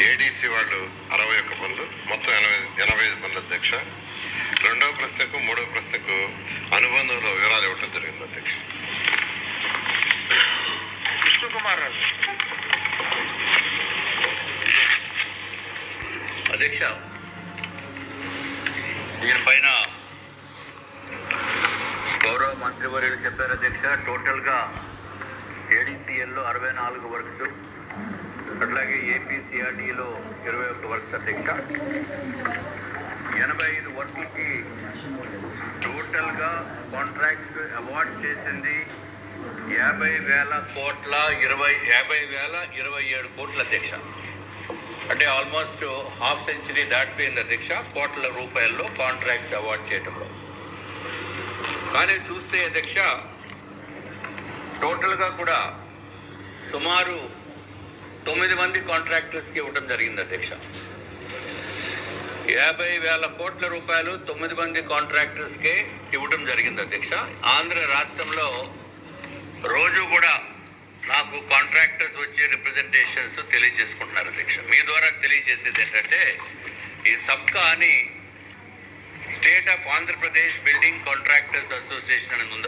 ADC వాళ్ళు అరవై ఒక్క పనులు మొత్తం ఎనభై ఎనభై ఐదు పనులు అధ్యక్ష. రెండవ ప్రశ్నకు మూడవ ప్రశ్నకు అనుబంధంలో వివరాలు ఇవ్వడం జరిగింది అధ్యక్ష. విష్ణుకుమార్ రాజు. అధ్యక్ష దీనిపైన గౌరవ మంత్రివర్యులు చెప్పారు అధ్యక్ష. టోటల్గా ఏడీసీఎల్లో అరవై నాలుగు వర్క్స్. ఏపీసీఆర్డీలో ఇరవై ఒక్క వర్క్స్ అధ్యక్ష ఎనభై ఐదు వర్క్లకి టోటల్గా కాంట్రాక్ట్స్ అవార్డ్ చేసింది యాభై వేల కోట్ల ఇరవై యాభై వేల ఇరవై ఏడు కోట్ల అధ్యక్ష. అంటే ఆల్మోస్ట్ హాఫ్ సెంచరీ దాటిపోయింది అధ్యక్ష కోట్ల రూపాయల్లో కాంట్రాక్ట్ అవార్డ్ చేయడంలో కానీ చూస్తే అధ్యక్ష టోటల్గా కూడా సుమారు తొమ్మిది మంది కాంట్రాక్టర్స్కి ఇవ్వడం జరిగింది అధ్యక్ష. యాభై వేల కోట్ల రూపాయలు తొమ్మిది మంది కాంట్రాక్టర్స్కే ఇవ్వడం జరిగింది అధ్యక్ష. ఆంధ్ర రాష్ట్రంలో రోజు కూడా నాకు కాంట్రాక్టర్స్ వచ్చే రిప్రజెంటేషన్స్ తెలియజేసుకుంటున్నారు అధ్యక్ష. మీ ద్వారా తెలియజేసేది ఏంటంటే ఈ సబ్కా అని state of Andhra Pradesh building contractors association అని ఉంది ఉంది.